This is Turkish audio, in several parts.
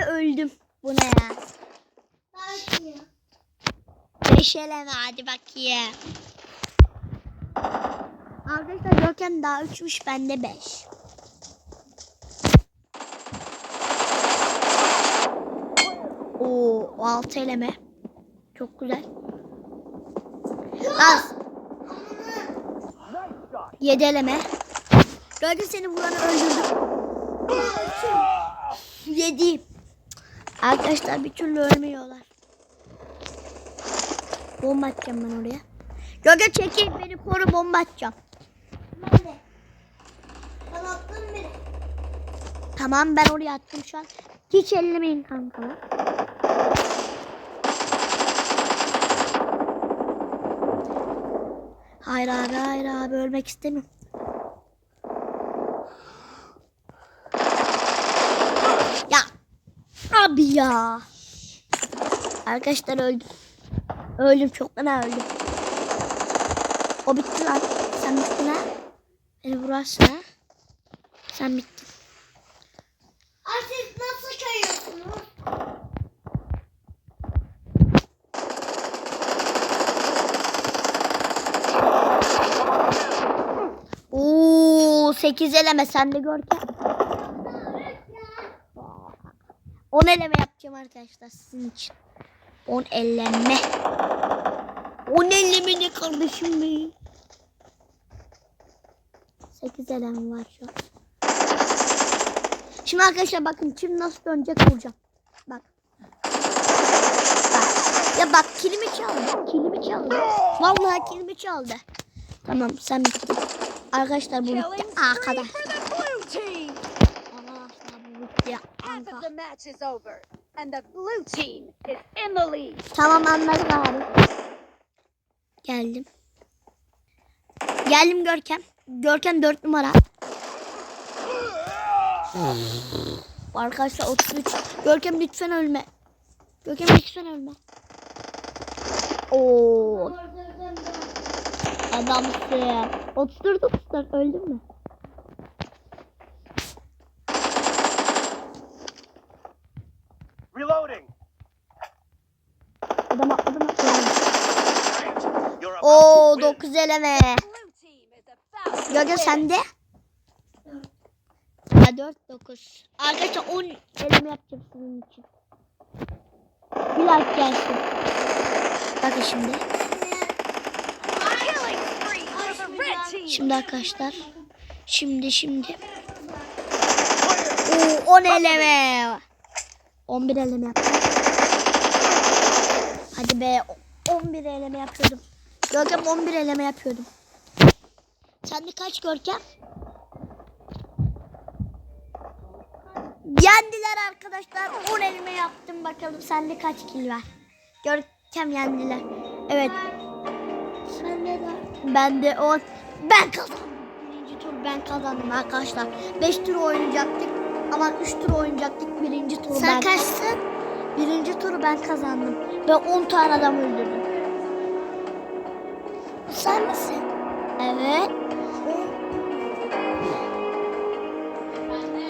de öldüm. Bu ne ya? Beşeleme hadi bakayım. Arkadaşlar Görkem daha üçmüş bende beş. Oo, altı eleme. Çok güzel. Az. Yedi eleme. Görkem seni vuranı öldürdüm. Yedi. Arkadaşlar bir türlü ölmüyorlar. Bomba atacağım ben oraya. Görkem çekil beni koru bomba atacağım. Ben de. Ben attım biri. Tamam ben oraya attım şu an. Hiç ellemeyin kanka. Hayır abi hayır abi ölmek istemiyorum. Ya abi ya. Arkadaşlar öldüm. Öldüm çok fena öldüm. O bitti lan. Sen bittin ha. Beni vurarsın ha. Sen bittin. Siz nasıl kayıyorsunuz? Oo 8 eleme sen de Görkem. 10 eleme yapacağım arkadaşlar sizin için. 10 eleme. 10 eleme ne kardeşim benim. 8 eleme var şu an. Şimdi arkadaşlar bakın kim nasıl dönecek vuracağım. Bak. Bak. Ya bak kilimi çaldı. Kilimi çaldı. Vallahi kilimi çaldı. Tamam sen bittin. Arkadaşlar bu bitti. Arkadaşlar bu bitti. Half and the blue team is in the lead. Tamam anladık abi. Geldim. Geldim Görkem. Görkem 4 numara. Arkadaşlar 33. Görkem lütfen ölme. Görkem lütfen ölme. Oo, adamsın. 34 34 öldün mü? Reloading. Adam atladı mı? Grant, you're about Oo to win. 9 eleme. Win. sende? Ha 4 9. Arkadaşlar 10 eleme yapacağım sizin için. Bir like gelsin. Bakın şimdi. Şimdi arkadaşlar. Şimdi şimdi. Oo 10 eleme. 11 eleme yaptım. Hadi be 11 eleme yapıyordum. Görkem 11 eleme yapıyordum. Sen de kaç Görkem? Yendiler arkadaşlar. 10 elime yaptım bakalım sende kaç kil var. Görkem yendiler. Evet. Sen de Ben de 10. Ben kazandım. Birinci tur ben kazandım arkadaşlar. 5 tur oynayacaktık. Ama 3 tur oynayacaktık. Birinci tur Sen ben kaçtın? Birinci turu ben kazandım. Ve 10 tane adam öldürdüm. Sen misin? Evet.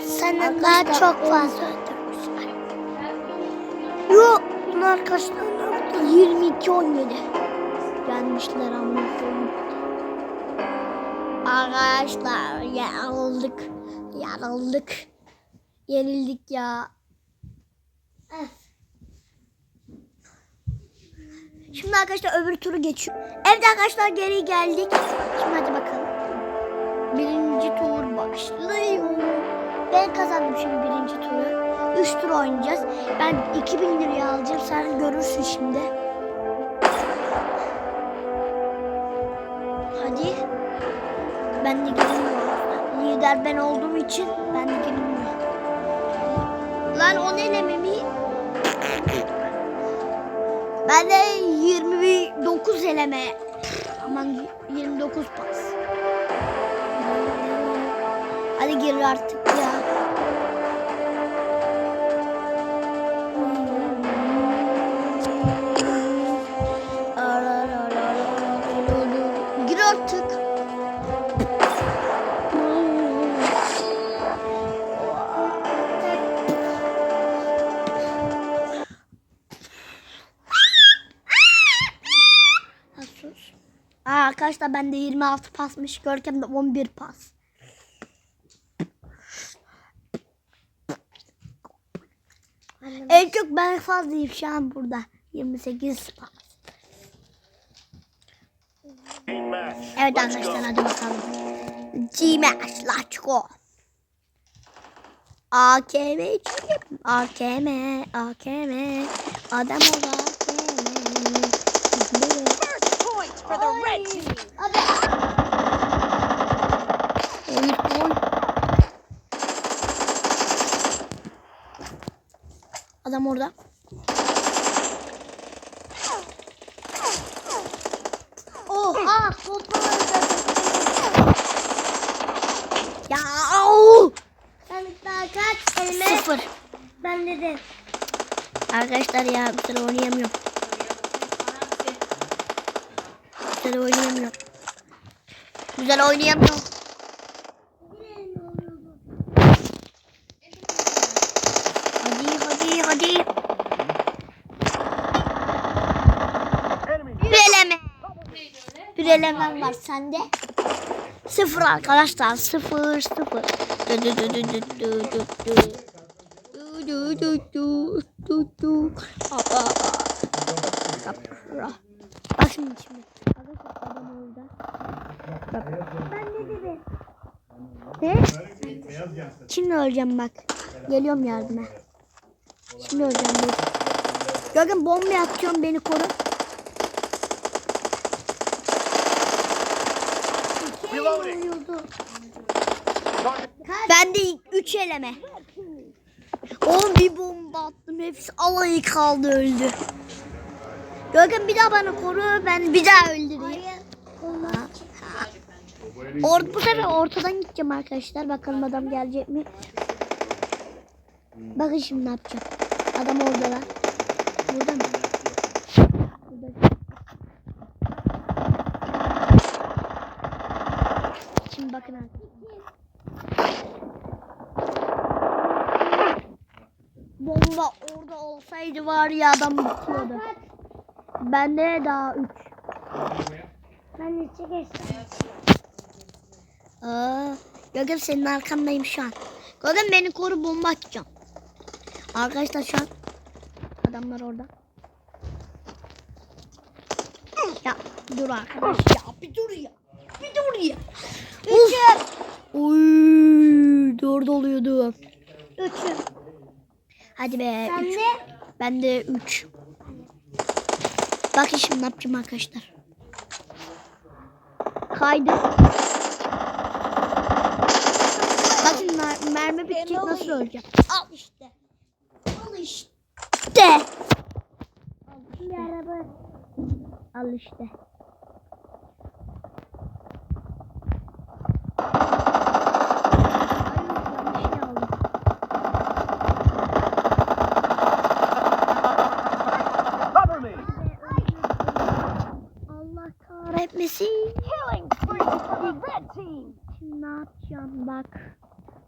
Senden daha Arkadaşlar, çok fazla öldürmüşler. Yok. Bunun arkadaşlar 22 17. Gelmişler ama. Arkadaşlar yarıldık. Yarıldık. Yenildik ya. Şimdi arkadaşlar öbür turu geçiyor. Evet arkadaşlar geri geldik. Şimdi hadi bakalım. Birinci tur başlıyor. Ben kazandım şimdi birinci turu. Üç tur oynayacağız. Ben 2000 liraya alacağım. Sen görürsün şimdi. Hadi. Ben de gireyim. Lider ben olduğum için ben de gireyim. Lan o ne elememi? Ben de 29 eleme. Aman 29 pas. Hadi gir artık ya. Arkadaşlar bende 26 pasmış. Görkem'de 11 pas. En çok ben fazlayım şu an burada. 28 pas. Evet arkadaşlar hadi bakalım. G-Max let's go. AKM. AKM, AKM. Adam ol oyun. Adam orada. Oha topu Ya au! Sen daha kaç kelime? Sıfır. Ben de Arkadaşlar ya bir süre oynayamıyorum. Bir süre oynayamıyorum. Güzel oynayamıyorum. Hadi hadi hadi. Püreleme. Pürelemem var sende. Sıfır arkadaşlar. Sıfır sıfır. Du du du du du du du du. Du du du du du. Aa. Bak şimdi şimdi. Arkadaşlar adam orada. Ben de dedim. Ne? Şimdi öleceğim bak. Geliyorum yardıma. Şimdi öleceğim dur. Gökhan bomba atıyorum beni koru. Target. Ben de 3 eleme. Oğlum bir bomba attım. Hepsi alayı kaldı öldü. Gökhan bir daha bana koru. Ben bir daha öldüreyim. Or bu sefer ortadan gideceğim arkadaşlar. Bakalım adam gelecek mi? Bakın şimdi ne yapacağım. Adam orada lan. Burada mı? Şimdi bakın arkadaşlar. Bomba orada olsaydı var ya adam bitiyordu. Bende daha 3. ben içe geçtim. Aa, Gökhan senin arkandayım şu an. Gökhan beni koru bomba atacağım. Arkadaşlar şu an adamlar orada. Ya dur arkadaş ya bir dur ya. Bir dur ya. Uf. Uy, dört oluyordu. Üçüm. Hadi be. Sen üç. de Ben de 3. Bakın şimdi ne yapacağım arkadaşlar. Kaydı. Mer- mermi bitecek nasıl öleceğim. Al işte. Al işte. bir araba. Al işte. Ay, yanlış şey aldım. Cover me. Allah kahretmesin. Killing spree for the red team. Şimdi ne yapacağım bak.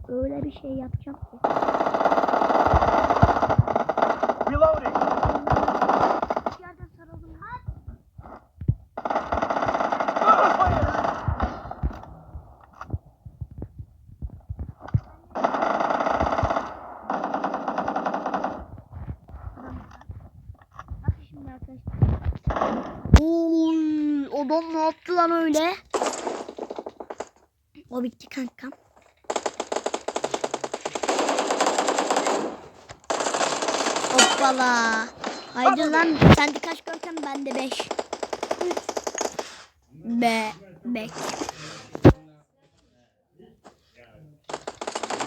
Öyle bir şey yapacağım ki. Reloading. Yerden sarıldım. Bak şimdi arkadaşlar. Oy, adam ne yaptı lan öyle? O bitti kankam. Hoppala. Haydi lan sen de kaç görkem ben de beş. Be bek.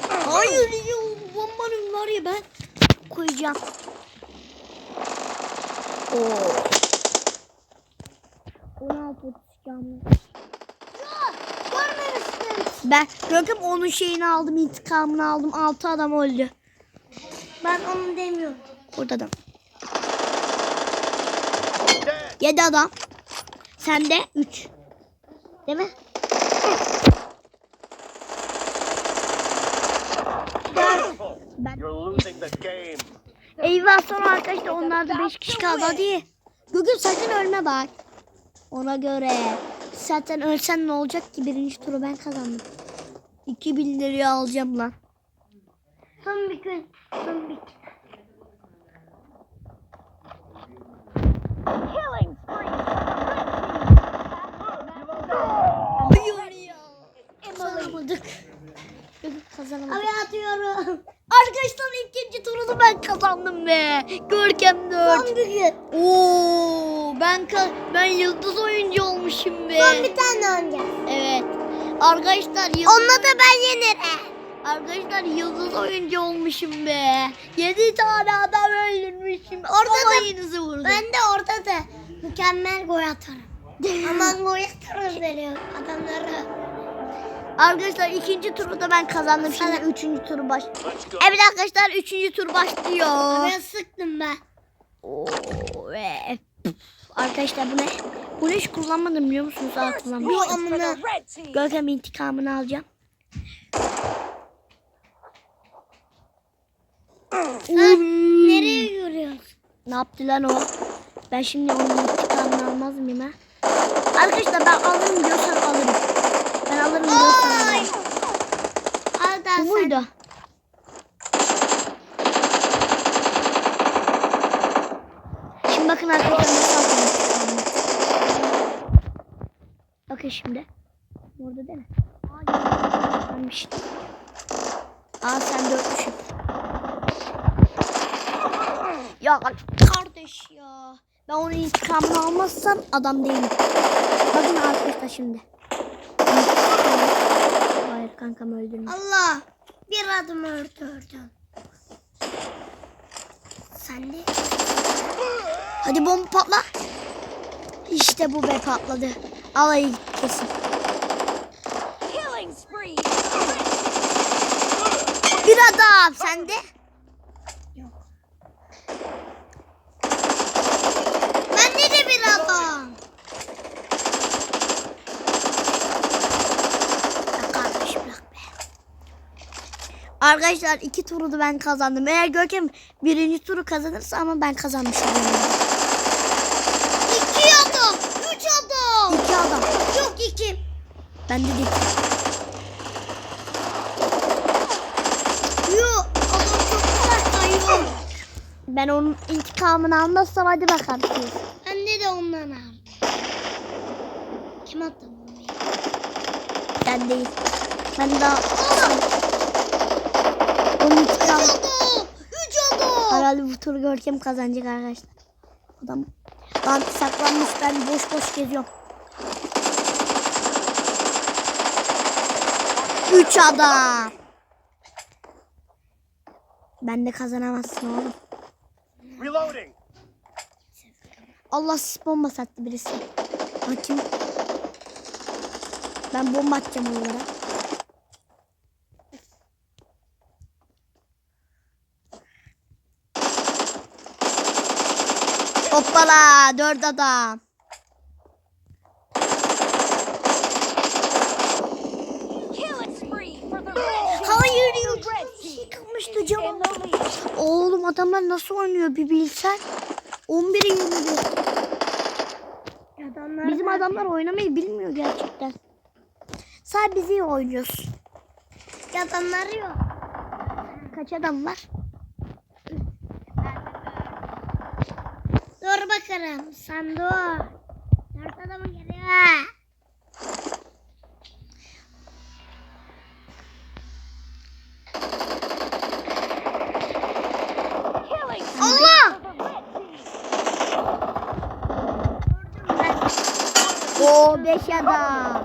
Hayır ya bombanın var ya ben koyacağım. Oo. 16 tutacağım. Ben Görkem onun şeyini aldım, intikamını aldım. 6 adam öldü. Ben onu demiyorum. Burada adam. 7 adam. Sende 3. Değil mi? Ben You're losing the game. Eyvah sonra arkadaşlar onlar da 5 kişi kaldı hadi. Gökhan sakın ölme bak. Ona göre. Zaten ölsen ne olacak ki birinci turu ben kazandım. 2000 liraya alacağım lan. Son bir gün. Son bir Killing spree. Hayır ya. Kazanamadık. Yok, Kazanamadık. Abi atıyorum. Arkadaşlar ikinci turunu kazandım be. Görkem 4. Son bir gün. Oo, ben ben yıldız oyuncu olmuşum be. Son bir tane oynayacağız. Evet. Arkadaşlar yıldız, Onunla da ben yenerim. arkadaşlar yıldız oyuncu olmuşum be. 7 tane adam öldürmüşüm. Orada da- Alayınızı vurdum. Ben de orada da mükemmel gol atarım. Aman gol atarız veriyor adamlara. Arkadaşlar ikinci turu da ben kazandım. Şimdi üçüncü turu baş. Evet arkadaşlar üçüncü tur başlıyor. Abi sıktım ben. Oo, ve Arkadaşlar bu ne? Bunu hiç kullanmadım biliyor musunuz? Red team. Görkem intikamını alacağım. Nereye yürüyorsun? Ne yaptı lan o? Ben şimdi onun intikamını almaz mıyım ha? Arkadaşlar ben alırım Al da Bu sen. muydu? Şimdi bakın arkadaşlar. Bakın şimdi. Orada değil mi? Aa, gelmiş. Aa sen dörtmüşsün. Ya kardeş ya. Ben onun intikamını almazsam adam değilim. Bakın arkadaşlar şimdi. Hayır kankam öldürme. Allah. Bir adım ördürdüm. Sen de. Hadi bomba patla. İşte bu be patladı. Alayı kesin. Killing spree. Bir adam sende. Bende de bir adam. Ya kardeş bırak be. Arkadaşlar iki turu da ben kazandım. Eğer Görkem birinci turu kazanırsa ama ben kazanmış olurum. İki adam. Üç adam. İki adam. Yok iki. Bende de iki. Ben onun intikamını almazsam hadi bakalım. Bende de ondan al. Kim attı bunu? Ben değil. Ben daha... Onun adam. Üç adam. Herhalde bu turu Görkem kazanacak arkadaşlar. Adam lan saklanmış ben boş boş geziyorum. Üç adam. Ben de kazanamazsın oğlum. Reloading. Allah bomba sattı birisi. Hakim. Ben bomba atacağım onlara. Hoppala dört adam. Killing spree for the red team. Hayır The yok. red Bir şey team kalmıştı is canım. in the lead. Oğlum adamlar nasıl oynuyor bir bilsen. 11'e 21. Adamlar Bizim da- adamlar oynamayı bilmiyor gerçekten. Sadece biz iyi oynuyoruz. Adamları yok. Kaç adam var? Sen dur. Dört adamı geliyor. Allah! Oo 5 adam.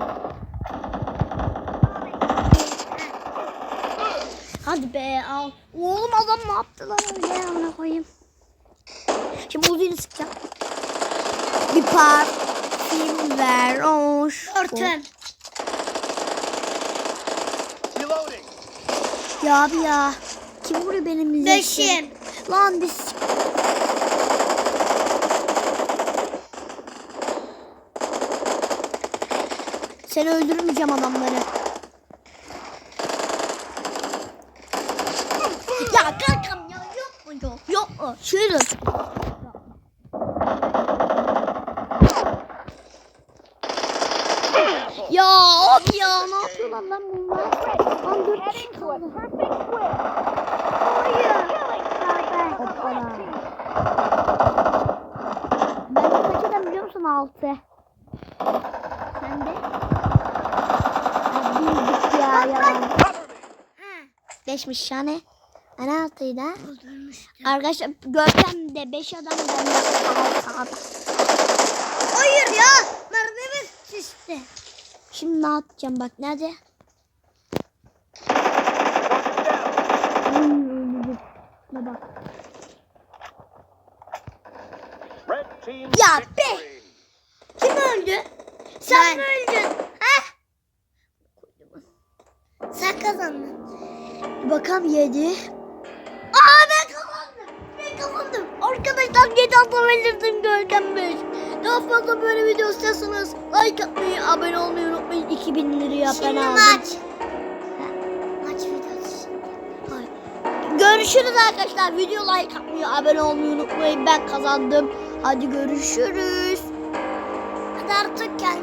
Hadi be al. Oğlum adam ne yaptı lan öyle ona koyayım. Şimdi uzayını sıkacağım. Bir partim ver hoş. Örtün. Reloading. Ya abi ya. Kim vuruyor benim? Beşim. Lan biz Seni öldürmeyeceğim adamları. Ya kankam ya yok mu mu? Şöyle. Ya abi ya ne yapıyorlar lan bunlar? Lan dört kişi kaldı. Ben de kaç adam biliyor musun? Altı. Sen de? Ya bildik ya. Beşmiş yani. Ana altıydı ha. Öldürmüştüm. Arkadaşlar Görkem de beş adam ben de adam. Hayır ya. Mermimiz şişti. Şimdi ne yapacağım bak nerede? Ne bak. Ya be! Kim öldü? Sen mi öldün? Ha? Sen kazandın. Bakalım yedi. Aa Arkadaşlar adam belirdim Görkem beş. Daha fazla böyle video istiyorsanız like atmayı, abone olmayı unutmayın. 2000 liraya ben Şimdi aldım. maç. Maç videosu şimdi. Görüşürüz arkadaşlar. Video like atmayı, abone olmayı unutmayın. Ben kazandım. Hadi görüşürüz. Hadi artık oynayalım.